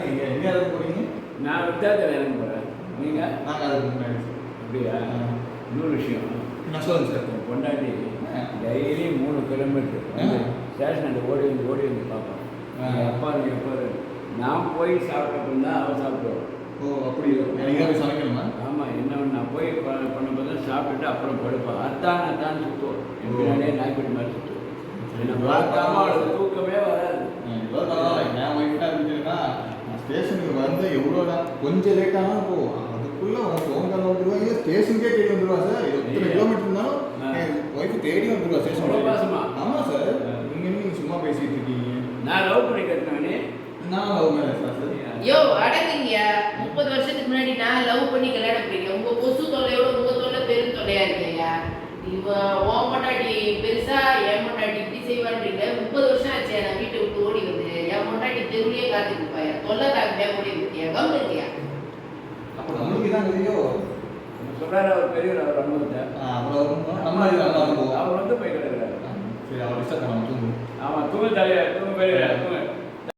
நீங்கள் எங்கே இறங்க போகிறீங்க நான் வித்தாத்தில் இறங்க போகிறேன் நீங்கள் நாங்கள் அதுக்கு முன்னாடி அப்படியா. இன்னொரு விஷயம். நான் சொல்லுங்கள் சார். ஆ. டெய்லி மூணு கிலோமீட்டர். ஸ்டேஷன் அந்த ஓடி வந்து ஓடி வந்து பார்ப்போம் அப்பா என் அப்பா நான் போய் சாப்பிட்டப்ப தான் அவன் சாப்பிடுவோம் ஓ அப்படி நீங்கள் போய் சமைக்கணுமா? ஆமாம் என்ன நான் போய் பண்ணும்போது தான் சாப்பிட்டுட்டு அப்புறம் படுப்பேன். அத்தான் அத்தான் சுற்றுவோம் என். பின்னாடியே நாய்க்குட்டி மாதிரி சுற்றுவோம் என்னை பார்க்காம அவளுக்கு தூக்கமே வராது. ஸ்டேஷனுக்கு வந்து எவ்வளோ தான் கொஞ்சம் லேட்டாக போகும் அதுக்குள்ளே உனக்கு ஃபோன் கால் வந்துடுவாங்க ஸ்டேஷனுக்கே தேடி வந்துடுவா சார். எத்தனை. கிலோமீட்டர் இருந்தாலும். என் ஒய்ஃபு தேடி வந்துடுவா ஸ்டேஷன்? ஆமாம் சார். நீங்கள் நீங்கள் சும்மா பேசிகிட்டு இருக்கீங்க. நான் லவ் பண்ணி கட்டினவனே. நான் லவ் மேரேஜ் தான் சார். யோ அடங்குங்க முப்பது வருஷத்துக்கு முன்னாடி நான் லவ் பண்ணி கல்யாணம் பண்ணிருக்கேன் உங்க கொசு தொல்லையோட உங்க தொல்லை பெரும் தொல்லையா இருக்கேயா இவ ஓ பொண்டாட்டி பெருசா என் பொண்டாட்டி இப்படி செய்வான்றீங்க முப்பது வருஷம் ஆச்சு நான் வீட்டை விட்டு ஓடி வந்து என் பொண்டாட்டி தொல்லை தாக்கிட்டே ஓடி இருக்கியா கம்மு இருக்கியா அப்போ நம்மளுக்கு இதான் தெரியும் சொல்கிறாரு அவர் பெரியவர் அவர் அனுபவத்தை நம்ம அவர் வந்து போய் கிடக்குறாரு. சரி அவர் டிஸ்டர்ப் பண்ணாம தூங்கு ஆமாம் தூங்க தலையா தூங்க பெரியவர் தூங்க.